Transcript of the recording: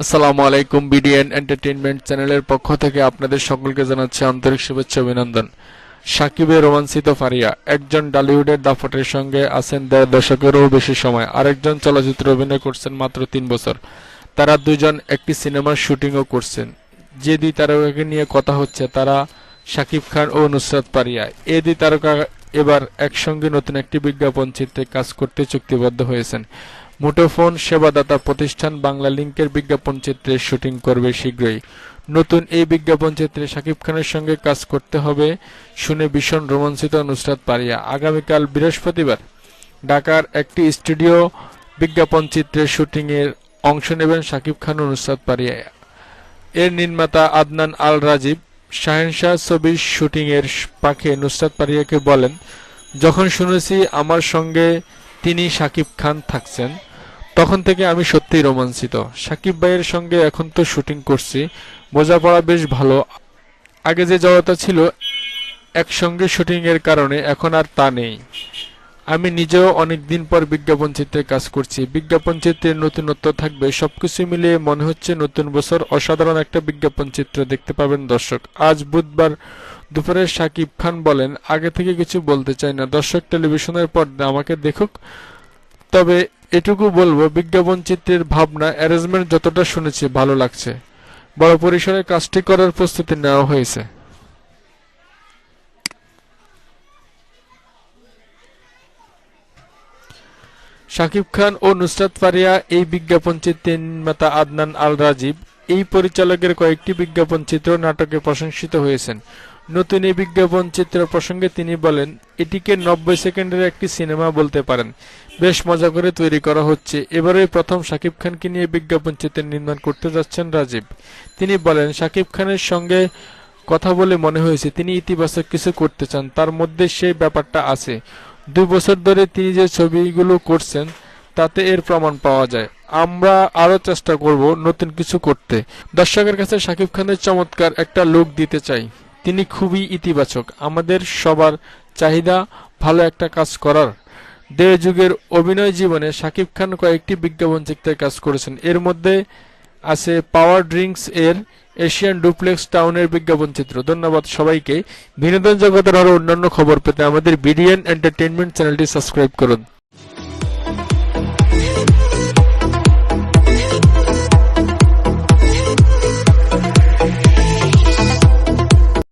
আসসালামু আলাইকুম BDN entertainment চ্যানেলের পক্ষ থেকে আপনাদের সকলকে জানাচ্ছি আন্তরিক শুভেচ্ছা অভিনন্দন। সাকিবের রোমাঞ্চিত ফারিয়া, একজন ডালিউডের দাফটের সঙ্গে আছেন দেড় দশকেরও বেশি সময়, আরেকজন চলচ্চিত্রে অভিনয় করছেন মাত্র তিন বছর। তারা দুজন একটি সিনেমার শুটিংও করছেন। যে দুই তারকাকে নিয়ে কথা হচ্ছে তারা শাকিব খান ও নুসরাত পারিয়া এ দুই তারকা এবার একসঙ্গে নতুন একটি বিজ্ঞাপন চিত্রে কাজ করতে চুক্তিবদ্ধ হয়েছেন। মুঠোফোন সেবাদাতা প্রতিষ্ঠান বাংলা লিঙ্কের বিজ্ঞাপন চিত্রে শুটিং করবে শীঘ্রই। নতুন এই বিজ্ঞাপন চিত্রে শাকিব খানের সঙ্গে কাজ করতে হবে শুনে ভীষণ রোমাঞ্চিত নুসরাত পারিয়া। আগামীকাল বৃহস্পতিবার ঢাকার একটি স্টুডিও বিজ্ঞাপন চিত্রের শুটিংয়ের অংশ নেবেন শাকিব খান ও নুসরাত পারিয়া। এর নির্মাতা আদনান আল রাজীব শাহেনশাহ ছবির শুটিংয়ের পাখে নুসরাত পারিয়াকে বলেন, যখন শুনেছি আমার সঙ্গে তিনি শাকিব খান থাকছেন তখন থেকে আমি সত্যিই রোমাঞ্চিত। সাকিব ভাইয়ের সঙ্গে এখন তো শুটিং করছি। বোঝাপড়া বেশ ভালো। আগে যে জড়তা ছিল, একসঙ্গে শুটিং এর কারণে এখন আর তা নেই। আমি নিজেও অনেক দিন পর বিজ্ঞাপন চিত্রে কাজ করছি। বিজ্ঞাপন চিত্রের নতুনত্ব থাকবে, সবকিছু মিলিয়ে মনে হচ্ছে নতুন বছর। অসাধারণ একটা বিজ্ঞাপন চিত্র দেখতে পাবেন দর্শক। আজ বুধবার দুপুরে সাকিব খান বলেন, আগে থেকে কিছু বলতে চাই না। দর্শক টেলিভিশনের পর্দা আমাকে দেখুক। তবে এটুকু বলব, বিজ্ঞাপন চিত্রের ভাবনা অ্যারেঞ্জমেন্ট যতটা শুনেছি ভালো লাগছে। বড় পরিসরে কাজটি করার প্রস্তুতি নেওয়া হয়েছে। শাকিব খান ও নুসরাত ফারিয়া, এই বিজ্ঞাপন চিত্রের নির্মাতা আদনান আল রাজীব এই পরিচালকের কয়েকটি বিজ্ঞাপন চিত্র নাটকে প্রশংসিত হয়েছেন। নতুন এই বিজ্ঞাপন চিত্র প্রসঙ্গে তিনি বলেন, এটিকে নব্বই সেকেন্ডের একটি সিনেমা বলতে পারেন। বেশ মজা করে তৈরি করা হচ্ছে। এবারে প্রথম শাকিব খানকে নিয়ে বিজ্ঞাপন চিত্র নির্মাণ করতে যাচ্ছেন রাজীব। তিনি বলেন, শাকিব খানের সঙ্গে কথা বলে মনে হয়েছে, তিনি ইতিবাচক কিছু করতে চান, তার মধ্যে সেই ব্যাপারটা আছে। দুই বছর ধরে তিনি যে ছবিগুলো করছেন, তাতে এর প্রমাণ পাওয়া যায়। আমরা আরও চেষ্টা করব নতুন কিছু করতে। দর্শকের কাছে শাকিব খানের চমৎকার একটা লুক দিতে চাই। তিনি খুবই ইতিবাচক। আমাদের সবার চাহিদা ভালো একটা কাজ করার। দেড় যুগের অভিনয় জীবনে শাকিব খান কয়েকটি বিজ্ঞাপন চিত্রের কাজ করেছেন। এর মধ্যে আছে পাওয়ার ড্রিঙ্কস এর এশিয়ান ডুপ্লেক্স টাউনের বিজ্ঞাপন চিত্র। ধন্যবাদ সবাইকে। বিনোদন জগতের আরও অন্যান্য খবর পেতে আমাদের বিডিএন এন্টারটেইনমেন্ট চ্যানেলটি সাবস্ক্রাইব করুন।